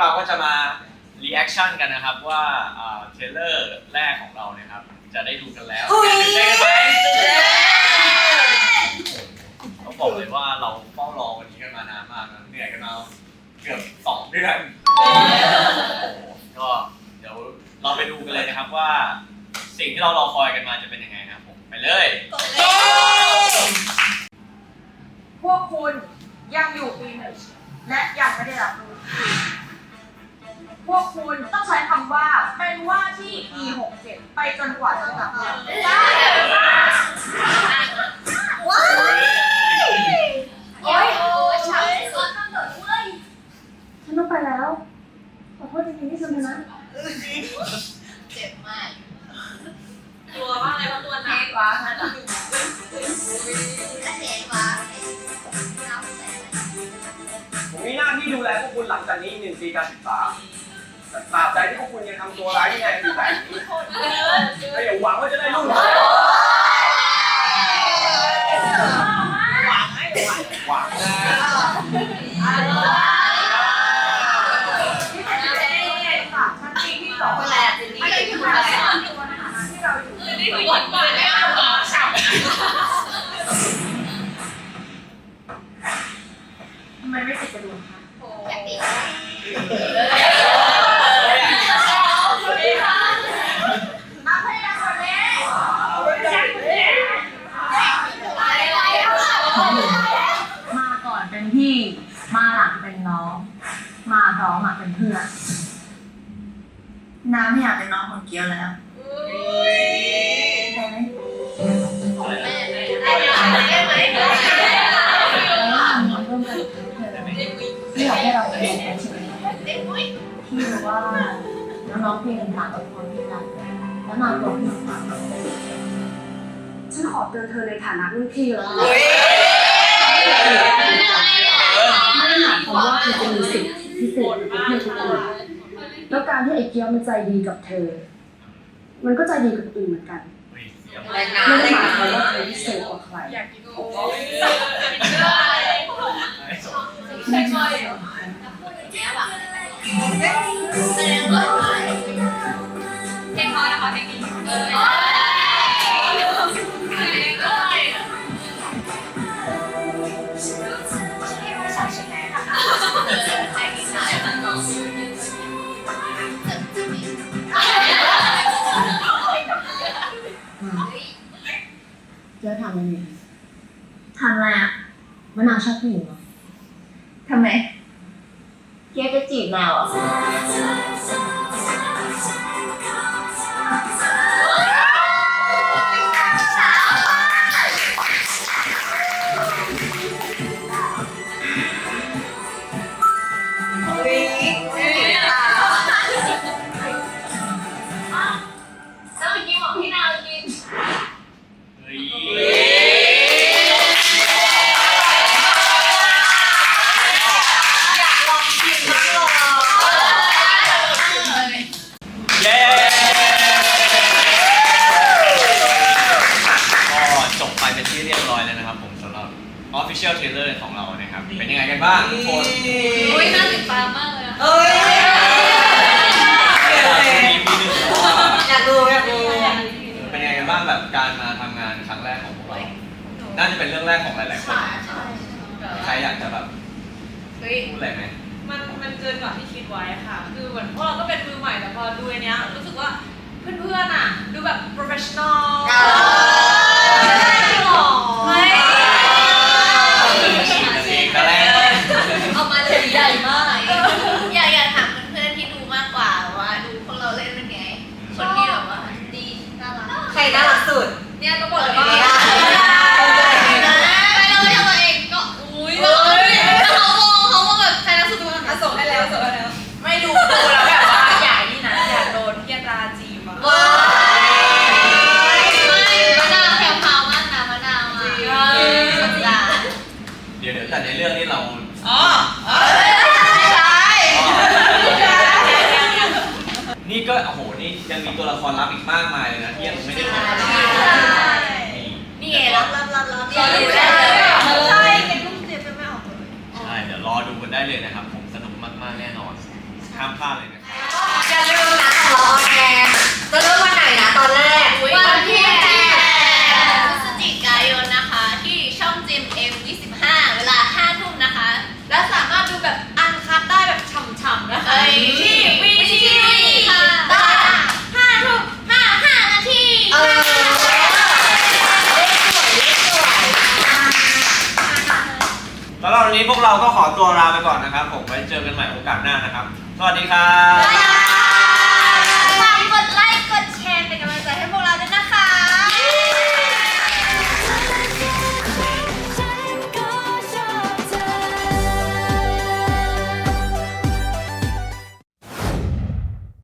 เราก็จะมารีแอคชั่นกันนะครับว่าอ่าเทรลเลอร์แรกของเราเนี่ยครับจะได้ดูกันแล้วตื่นเต้นไหมต้องบอกเลยว่าเราเฝ้ารอวันนี้กันมานานมากนะเหนื่อยกันมาเกือบสองเดือนก็เดี๋ยวเราไปดูกันเลยนะครับว่า สิ่งที่เรารอคอยกันมาจะเป็นยังไงนะครับผมไปเลยพ ไปจนกว่าจะกลับมาได้ว้ายโอ๊ยฉันต้องไปแล้ว ขอโทษจริงๆที่ฉันนะเจ็บมากตัวว่าอะไรว่าตัวหนักกว่าฉันอะและเห็นว่าน้ำแสงผมมีหน้าที่ดูแลพวกคุณหลังจากนี้หนึ่งปีการศึกษา ตราบใดที่พวกคุณยังทำตัวร้ายที่แรงอยู่แบบนี้ก็อย่าหวังว่าจะได้รุ่งเรืองหวังนะที่ฉันจะได้เรียนค่ะชั้นปีที่สองคนแรกจริงไม่ได้อยู่ในสถานที่เราอยู่ มาหลังเป็นน้อง มาร้องอะเป็นเพื่อน น้ำไม่อยากเป็นน้องคนเกี้ยวแล้วได้ไหมได้ไหมได้ไหมแล้วทำร่วมกันกับเธอไม่อยากให้เราเป็นคนเฉยได้ไหมพี่รู้ว่าน้องๆเพลงต่างกับคนที่รักแล้วมาตัวพี่สาวฉันขอเตือนเธอในฐานะรุ่นพี่แล้วนะไม่ได้ หมายความว่าเธอจะมีสิทธิพิเศษเหมือนเพื่อนคนอื่นแล้วการที่ไอ้เกียวมันใจดีกับเธอ มันก็ใจดีกับคนอื่นเหมือนกันเฮ้ยเสียงไม่ได้หมายความว่าเธอพิเศษกว่าใครไม่ใช่แย่แบบแสดงว่า เกียวทำอะไรทำอะไรอะมะนาวชอบผู้หญิงเหรอทำไมเกียวจะจีบเราเห อยากจะแบบเฮ้ย พูดอะไรไหม มันมันเกินกว่าที่คิดไว้ค่ะ คือเหมือนพวกเราก็เป็นมือใหม่แต่พอดูอันเนี้ยรู้สึกว่าเพื่อนๆอะ ดูแบบ professional หรอไม่แต่แรกเอามาเลยใหญ่มาก อยากอยากถามเพื่อนๆที่ดูมากกว่าว่าดูพวกเราเล่นเป็นไง คนที่แบบว่าดีน่ารัก ใครน่ารักสุด เนี่ยต้องบอกเลยว่า ดี๋ยวเดี๋ยวแต่ในเรื่องนี้เรา อ๋อไม่ใช่นี่ก็โอ้โหนี่ยังมีตัวละครลับอีกมากมายเลยนะที่ยังไม่ได้เห็นนี่ นี้พวกเราก็ขอตัวลาไปก่อนนะครับ ผมไว้เจอกันใหม่โอกาสหน้านะครับ สวัสดีครับ